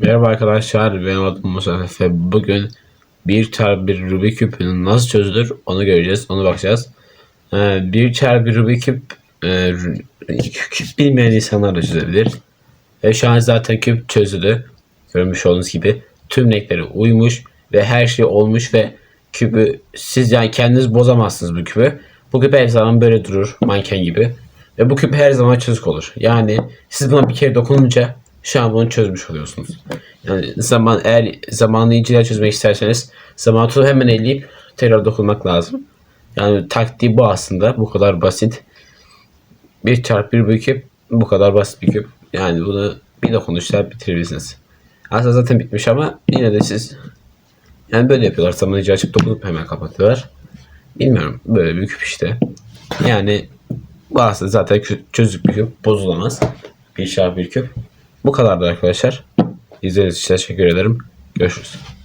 Merhaba arkadaşlar, benim adım Musa Efe. Bugün bir çarpı bir Rubik küpünün nasıl çözülür onu göreceğiz, onu bakacağız. Ee, bir çarpı bir Rubik küp, e, küp bilmeyen insanlar da çözebilir. Ve şu an zaten küp çözüldü. Görmüş olduğunuz gibi tüm renkleri uymuş ve her şey olmuş ve küpü siz yani kendiniz bozamazsınız bu küpü. Bu küp her zaman böyle durur manken gibi. Ve bu küp her zaman çözük olur. Yani siz buna bir kere dokununca şu an bunu çözmüş oluyorsunuz. Yani zaman eğer zamanlı inciler çözmek isterseniz zaman tutup hemen elleyip tekrar dokunmak lazım. Yani taktiği bu aslında. Bu kadar basit. Bir çarpı bir bir küp bu kadar basit bir küp. Yani bunu bir dokunuşla bitirebilirsiniz. Aslında zaten bitmiş ama yine de siz yani böyle yapıyorlar. Zaman iyice açıp dokunup hemen kapatıyorlar. Bilmiyorum. Böyle bir küp işte. Yani bu aslında zaten çözük bir küp. Bozulamaz. Bir çarpı bir küp. Bu kadardı arkadaşlar. İzlediğiniz için teşekkür ederim. Görüşürüz.